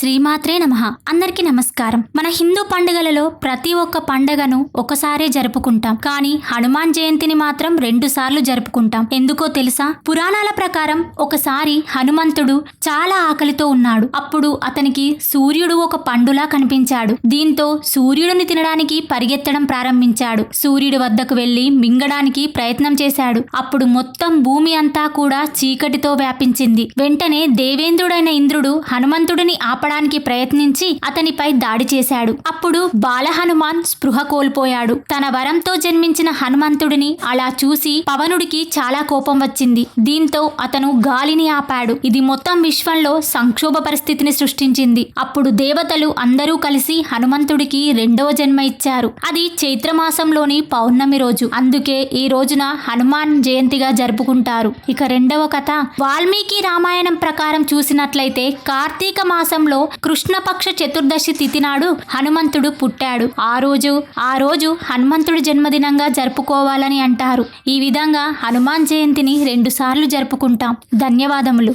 శ్రీమాత్రే నమ. అందరికీ నమస్కారం. మన హిందూ పండుగలలో ప్రతి ఒక్క పండుగను ఒకసారే జరుపుకుంటాం. కానీ హనుమాన్ జయంతిని మాత్రం రెండు సార్లు జరుపుకుంటాం. ఎందుకో తెలుసా? పురాణాల ప్రకారం ఒకసారి హనుమంతుడు చాలా ఆకలితో ఉన్నాడు. అప్పుడు అతనికి సూర్యుడు ఒక పండులా కనిపించాడు. దీంతో సూర్యుడిని తినడానికి పరిగెత్తడం ప్రారంభించాడు. సూర్యుడి వద్దకు వెళ్ళి మింగడానికి ప్రయత్నం చేశాడు. అప్పుడు మొత్తం భూమి అంతా కూడా చీకటితో వ్యాపించింది. వెంటనే దేవేంద్రుడైన ఇంద్రుడు హనుమంతుడిని ఆపడానికి ప్రయత్నించి అతనిపై దాడి చేశాడు. అప్పుడు బాల హనుమాన్ స్పృహ కోల్పోయాడు. తన వరంతో జన్మించిన హనుమంతుడిని అలా చూసి పవనుడికి చాలా కోపం వచ్చింది. దీంతో అతను గాలిని ఆపాడు. ఇది మొత్తం విశ్వంలో సంక్షోభ పరిస్థితిని సృష్టించింది. అప్పుడు దేవతలు అందరూ కలిసి హనుమంతుడికి రెండవ జన్మ ఇచ్చారు. అది చైత్రమాసంలోని పౌర్ణమి రోజు. అందుకే ఈ రోజున హనుమాన్ జయంతిగా జరుపుకుంటారు. ఇక రెండవ కథ వాల్మీకి రామాయణం ప్రకారం చూసినట్లయితే కార్తీక మాసం మాసంలో కృష్ణపక్ష చతుర్దశి తిథి నాడు హనుమంతుడు పుట్టాడు. ఆ రోజు ఆ రోజు హనుమంతుడి జన్మదినంగా జరుపుకోవాలని అంటారు. ఈ విధంగా హనుమాన్ జయంతిని రెండుసార్లు జరుపుకుంటాం. ధన్యవాదములు.